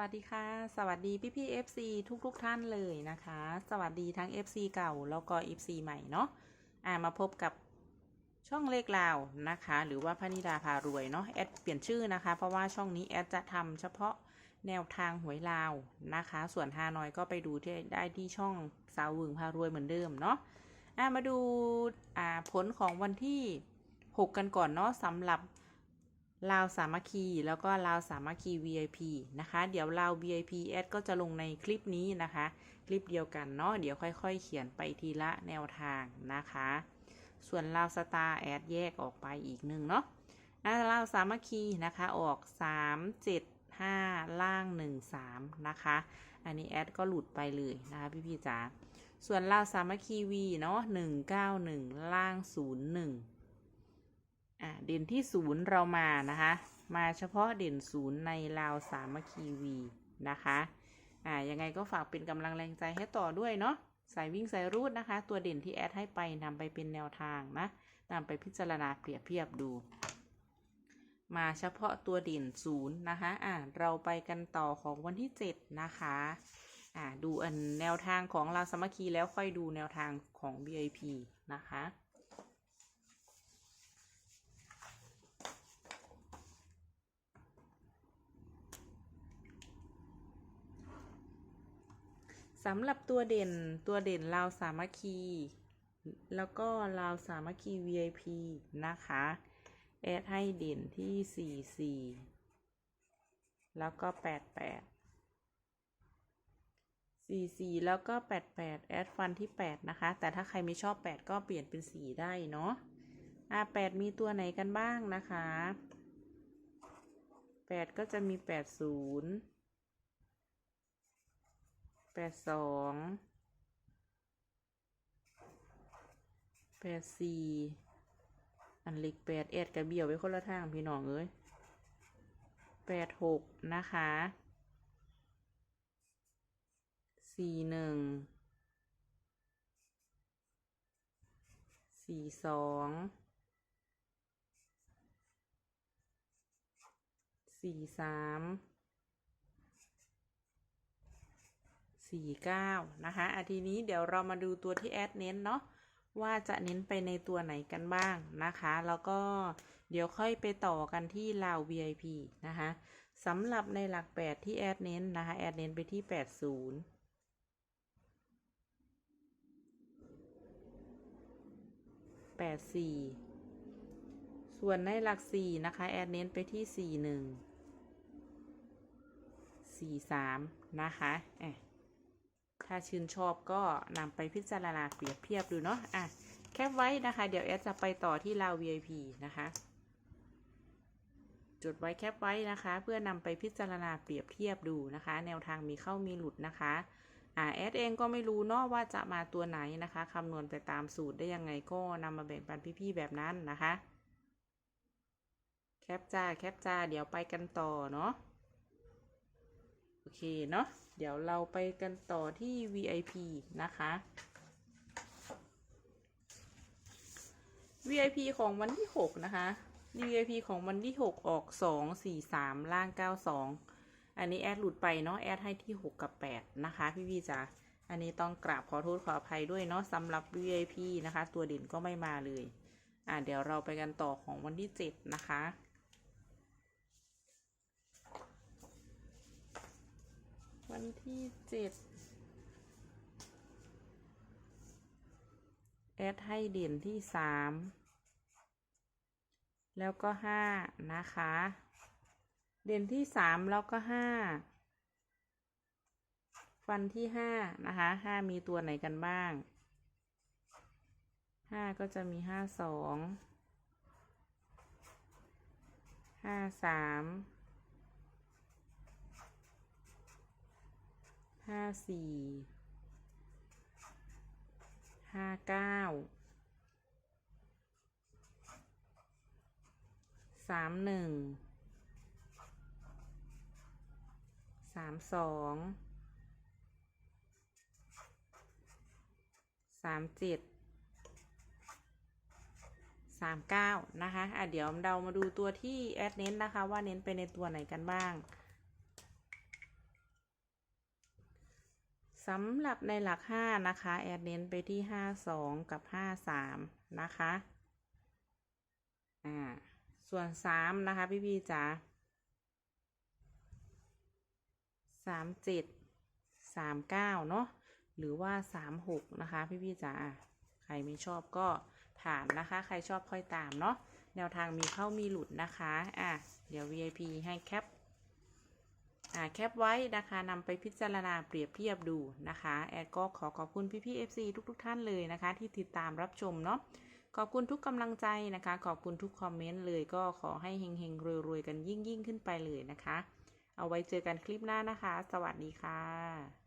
สวัสดีค่ะ สวัสดีพี่พี่ FC ทุกทุกท่านเลยนะคะ สวัสดีทั้ง FC เก่าแล้วก็ FC ใหม่เนาะอ่ามาพบกับช่องเลขลาวนะคะ หรือว่าพนิดาพารวยเนาะแอดเปลี่ยนชื่อนะคะ เพราะว่าช่องนี้แอดจะทำเฉพาะแนวทางหวยลาวนะคะ ส่วนฮานอยก็ไปดูที่ได้ที่ช่องสาววึงพารวยเหมือนเดิมเนาะอ่ามาดูอ่าผลของวันที่ 6 กันก่อนเนาะสำหรับ ลาวสามัคคีแล้วก็ลาวสามัคคี VIP นะคะ เดี๋ยวลาว VIP แอดก็จะลงในคลิปนี้นะคะ คลิปเดียวกันเนาะเดี๋ยวค่อยๆ เขียนไปทีละแนวทางนะคะ ส่วนลาวสตาร์แอดแยกออกไปอีกหนึ่งเนาะอะลาวสามัคคีนะคะออก 3 7 5 ล่าง 1 3 นะคะ อันนี้แอดก็หลุดไปเลยนะคะ พี่ๆจ๋าส่วนลาวสามัคคีวีเนาะ191 ล่าง 01 อ่าเด่นที่ศูนย์เรามานะคะ มาเฉพาะเด่นศูนย์ในลาวสามัคคีวีนะคะอ่ายังไงก็ฝากเป็นกำลังแรงใจให้ต่อด้วยเนาะสายวิ่งสายรูดนะคะ ตัวเด่นที่แอดให้ไปนำไปเป็นแนวทางนะนำไปพิจารณาเปรียบเทียบดู มาเฉพาะตัวเด่นศูนย์นะคะอ่าเราไปกันต่อของวันที่เจ็ดนะคะอ่าดูอันแนวทางของลาวสามัคคีแล้วค่อยดูแนวทางของ VIP นะคะ สำหรับตัวเด่นตัวเด่นลาวสามัคคี แล้วก็ลาวสามัคคี VIP นะคะ แอดให้เด่นที่ 44 แล้วก็ 88 44 แล้วก็ 88 แอดฟันที่ 8 นะคะ แต่ถ้าใครไม่ชอบ 8 ก็เปลี่ยนเป็น 4 ได้เนาะอะ8มีตัวไหนกันบ้างนะคะ 8 ก็จะมี 80 แปดสองแปดสี่อันเล็กแปดเอ็ดกับเบี่ยวไว้คนละทางพี่น้องเอ้ยแปดหกนะคะสี่หนึ่งสี่สองสี่สาม สี่เก้านะคะอาทีนี้เดี๋ยวเรามาดูตัวที่แอดเน้นเนาะว่าจะเน้นไปในตัวไหนกันบ้างนะคะ แล้วก็เดี๋ยวค่อยไปต่อกันที่ลาว VIP นะคะสำหรับในหลักแปดที่แอดเน้นนะคะ แอดเน้นไปที่แปดศูนย์แปดสี่ส่วนในหลักสี่นะคะ แอดเน้นไปที่สี่หนึ่งสี่สามนะคะเอ๊ะ ถ้าชื่นชอบก็นำไปพิจารณาเปรียบเทียบดูเนาะอะแคปไว้นะคะ เดี๋ยวแอดจะไปต่อที่ลาว VIP นะคะ จดไว้แคปไว้นะคะ เพื่อนำไปพิจารณาเปรียบเทียบดูนะคะ แนวทางมีเข้ามีหลุดนะคะอ่าแอดเองก็ไม่รู้เนาะว่าจะมาตัวไหนนะคะคำนวณไปตามสูตรได้ยังไงก็นำมาแบ่งปันพี่ๆแบบนั้นนะคะ แคปจ้าแคปจ้าเดี๋ยวไปกันต่อเนาะ อเคเนาะเดี๋ยวเราไปกันต่อที่ VIP นะคะ VIP ของวันที่ 6 นะคะ VIP ของวันที่ 6 ออก 2 4 3 ล่าง 92 อันนี้แอดหลุดไปเนาะแอดให้ที่ 6 กับ 8 นะคะ พี่พี่จ๋าอันนี้ต้องกราบขอโทษขออภัยด้วยเนาะสำหรับ VIP นะคะ ตัวเด่นก็ไม่มาเลย อ่าเดี๋ยวเราไปกันต่อของวันที่ 7 นะคะ วันที่เจ็ดแอดให้เด่นที่สามแล้วก็ห้านะคะ เด่นที่สามแล้วก็ห้าฟันที่ห้านะคะห้ามีตัวไหนกันบ้างห้าก็จะมีห้าสองห้าสาม ห้าสี่ห้าเก้าสามหนึ่งสามสองสามเจ็ดสามเก้านะคะ อะ เดี๋ยวเรามาดูตัวที่แอดเน้นนะคะ ว่าเน้นไปในตัวไหนกันบ้าง สำหรับในหลัก 5 นะคะ แอดเน้นไปที่ 52 กับ 53 นะคะอ่าส่วน 3 นะคะ พี่พี่จ๋า37 39 เนาะหรือว่า 36 นะคะ พี่พี่จ๋าใครไม่ชอบก็ผ่านนะคะ ใครชอบค่อยตามเนาะแนวทางมีเข้ามีหลุดนะคะ อะ เดี๋ยว VIP ให้แคป แคปไว้นะคะนำไปพิจารณาเปรียบเทียบดูนะคะ แอดก็ขอขอบคุณพี่ๆ FC ทุกๆท่านเลยนะคะ ที่ติดตามรับชมเนาะขอบคุณทุกกำลังใจนะคะ ขอบคุณทุกคอมเมนต์เลยก็ขอให้เฮงๆรวยๆกันยิ่งๆ ขึ้นไปเลยนะคะ เอาไว้เจอกันคลิปหน้านะคะ สวัสดีค่ะ